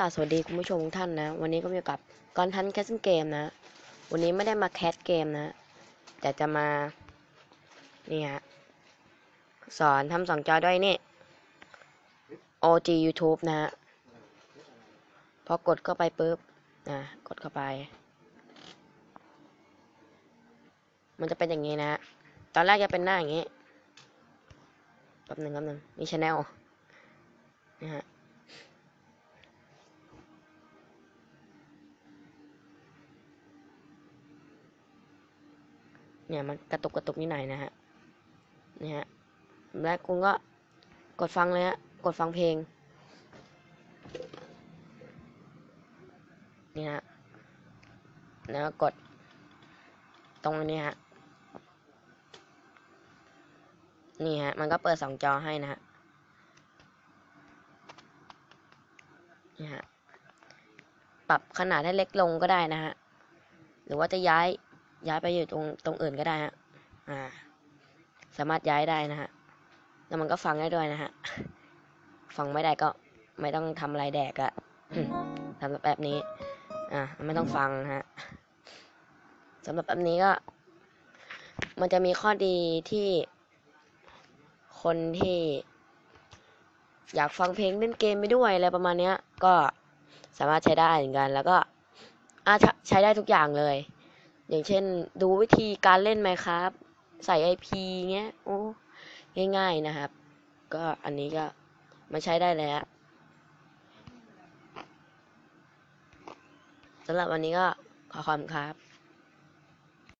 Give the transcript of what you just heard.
กาสวัสดีคุณผู้ชมทุกท่านนะ วันนี้ก็มีอยู่กับกอนทันแคสเกมนะ วันนี้ไม่ได้มาแคสเกมนะ แต่จะมา นี่ฮะ สอนทำสองจอด้วยนี่ OG YouTube นะฮะพอกดเข้าไปปุ๊บนะกดเข้าไป มันจะเป็นอย่างนี้นะฮะตอนแรกจะเป็นหน้าอย่างนี้แป๊บหนึ่งแป๊บหนึ่งนี่ชาแนลนี่ฮะเนี่ยมันกระตุกกระตุกนิดหน่อยนะฮะนี่ฮะ แล้วคุณก็กดฟังเลยฮะ กดฟังเพลง นี่ฮะ แล้วก็กด ตรงนี้ฮะ นี่ฮะ มันก็เปิดสองจอให้นะฮะ นี่ฮะ ปรับขนาดให้เล็กลงก็ได้นะฮะ หรือว่าจะย้ายย้ายไปอยู่ตรงตรงอื่นก็ได้ฮะ อ่า สามารถย้ายได้นะฮะ แล้วมันก็ฟังได้ด้วยนะฮะ ฟังไม่ได้ก็ไม่ต้องทำอะไรแดกอะสำหรับแบบนี้ อ่าไม่ต้องฟังฮะสำหรับแบบนี้ก็ มันจะมีข้อดีที่คนที่อยากฟังเพลงเล่นเกมไปด้วยอะไรประมาณเนี้ย ก็สามารถใช้ได้เหมือนกัน แล้วก็อาใช้ได้ทุกอย่างเลย อย่างเช่น ดูวิธีการเล่นไหมครับ ใส่ IP เงี้ย โอ้ ง่าย ๆนะครับ ก็อันนี้ก็มาใช้ได้แล้วสำหรับวันนี้ก็ขอความครับ